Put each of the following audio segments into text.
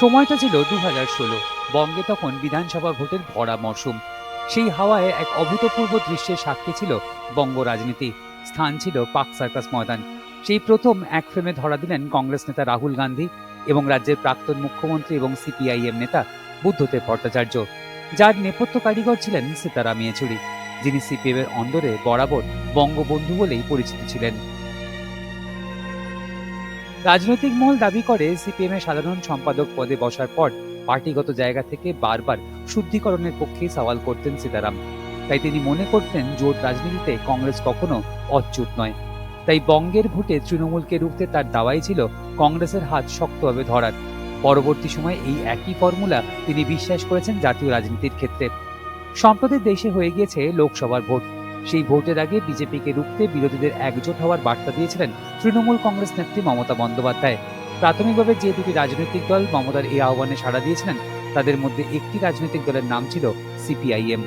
সময়টা ছিল দু হাজার ষোলো। বঙ্গে তখন বিধানসভা ভোটের ভরা মরশুম সেই হাওয়ায় এক অভূতপূর্ব দৃশ্যের সাক্ষী ছিল বঙ্গ রাজনীতি। স্থান ছিল পাক সার্কাস ময়দান। সেই প্রথম এক ফ্রেমে ধরা দিলেন কংগ্রেস নেতা রাহুল গান্ধী এবং রাজ্যের প্রাক্তন মুখ্যমন্ত্রী এবং সিপিআইএম নেতা বুদ্ধদেব ভট্টাচার্য। যার নেপথ্য কারিগর ছিলেন সীতারাম ইয়েচুরি, যিনি সিপিএম এর অন্দরে বরাবর বঙ্গবন্ধু বলেই পরিচিত ছিলেন। রাজনৈতিক মহল দাবি করে সিপিএম এর সাধারণ সম্পাদক পদে বসার পর পার্টিগত জায়গা থেকে বারবার শুদ্ধিকরণের পক্ষে সওয়াল করতেন সীতারাম। তাই তিনি মনে করতেন জোট রাজনীতিতে কংগ্রেস কখনো অচ্যুত নয়। তাই বঙ্গের ভোটে তৃণমূলকে রুখতে তার দাওয়াই ছিল কংগ্রেসের হাত শক্তভাবে ধরার। পরবর্তী সময়ে এই একই ফর্মুলা তিনি বিশ্বাস করেছেন জাতীয় রাজনীতির ক্ষেত্রে। সম্প্রতি দেশে হয়ে গিয়েছে লোকসভার ভোট। সেই ভোটের আগে বিজেপিকে রুখতে বিরোধীদের একজোট হওয়ার বার্তা দিয়েছিলেন তৃণমূল কংগ্রেস নেত্রী মমতা বন্দ্যোপাধ্যায়। প্রাথমিকভাবে যে দুটি রাজনৈতিক দল মমতার এই আহ্বানে সাড়া দিয়েছিলেন, তাদের মধ্যে একটি রাজনৈতিক দলের নাম ছিল সিপিআইএম।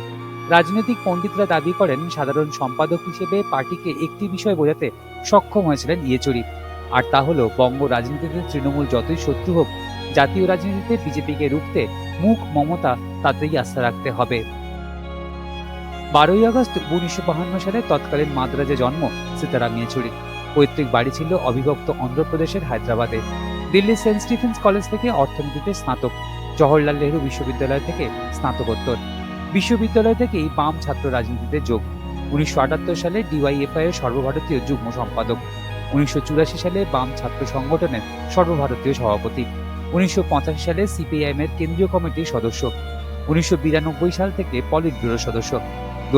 রাজনৈতিক পণ্ডিতরা দাবি করেন, সাধারণ সম্পাদক হিসেবে পার্টিকে একটি বিষয় বোঝাতে সক্ষম হয়েছিলেন ইয়েচুরি। আর তা হল বঙ্গ রাজনীতিতে তৃণমূল যতই শত্রু হোক, জাতীয় রাজনীতিতে বিজেপিকে রুখতে মুখ মমতা তাতেই আস্থা রাখতে হবে। বারোই আগস্ট উনিশশো বাহান্ন সালে তৎকালীন মাদ্রাজে জন্ম সীতারাম ইয়েচুরি। পৈতৃক বাড়ি ছিল অবিভক্ত অন্ধ্রপ্রদেশের হায়দ্রাবাদে। দিল্লির সেন্ট স্টিফেন্স কলেজ থেকে অর্থনীতিতে স্নাতক, জওহরলাল নেহরু বিশ্ববিদ্যালয় থেকে স্নাতকোত্তর। বিশ্ববিদ্যালয় থেকেই বাম ছাত্র রাজনীতিতে যোগ। উনিশশো আটাত্তর সালে ডিওয়াইএফআই এর সর্বভারতীয় যুগ্ম সম্পাদক। উনিশশো চুরাশি সালে বাম ছাত্র সংগঠনের সর্বভারতীয় সভাপতি। উনিশশো পঁচাশি সালে সিপিআইএম এর কেন্দ্রীয় কমিটির সদস্য। উনিশশো বিরানব্বই সাল থেকে পলিট ব্যুরো সদস্য। দু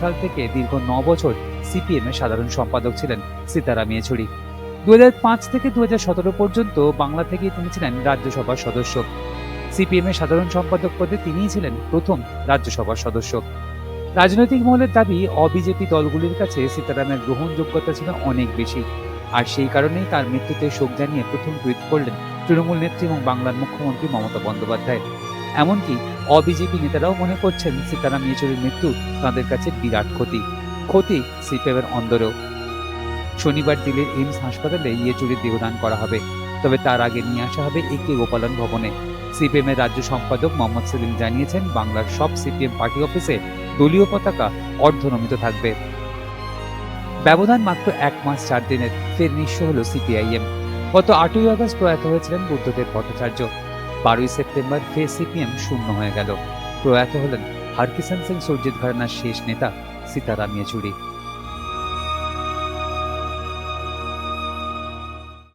সাল থেকে দীর্ঘ ন বছর সিপিএম এর সাধারণ সম্পাদক ছিলেন সীতারাম ইয়েচুরি দু থেকে দু পর্যন্ত বাংলা থেকে তিনি ছিলেন রাজ্যসভার সদস্য। সিপিএম এর সাধারণ সম্পাদক পদে তিনিই ছিলেন প্রথম রাজ্যসভার সদস্য। রাজনৈতিক মহলের দাবি, অবিজেপি দলগুলির কাছে সীতারামের গ্রহণযোগ্যতা ছিল অনেক বেশি। আর সেই কারণেই তার মৃত্যুতে শোক জানিয়ে প্রথম টুইট করলেন তৃণমূল নেত্রী এবং বাংলার মুখ্যমন্ত্রী মমতা বন্দ্যোপাধ্যায়। এমনকি অবিজেপি নেতারাও মনে করছেন সীতারাম ইয়েচুরির মৃত্যু তাদের কাছে বিরাট ক্ষতি। ক্ষতি সিপিএমের অন্দরেও। শনিবার দিল্লির এইমস হাসপাতালে ইয়েচুরির দেহদান করা হবে। তবে তার আগে নিয়ে আসা হবে একে গোপালন ভবনে। সিপিএমের রাজ্য সম্পাদক মোহাম্মদ সেলিম জানিয়েছেন, বাংলার সব সিপিএম পার্টি অফিসে দলীয় পতাকা অর্ধনমিত থাকবে। ব্যবধান মাত্র এক মাস চার দিনের, ফের নিঃস্ব হল সিপিআইএম। গত আটই আগস্ট প্রয়াত হয়েছিলেন বুদ্ধদেব ভট্টাচার্য। বারোই সেপ্টেম্বর ফের সিপিএম শূন্য হয়ে গেল। প্রয়াত হলেন হরকিষণ সিং, সুরজিৎ ঘরানার শেষ নেতা সীতারাম ইয়েচুরি।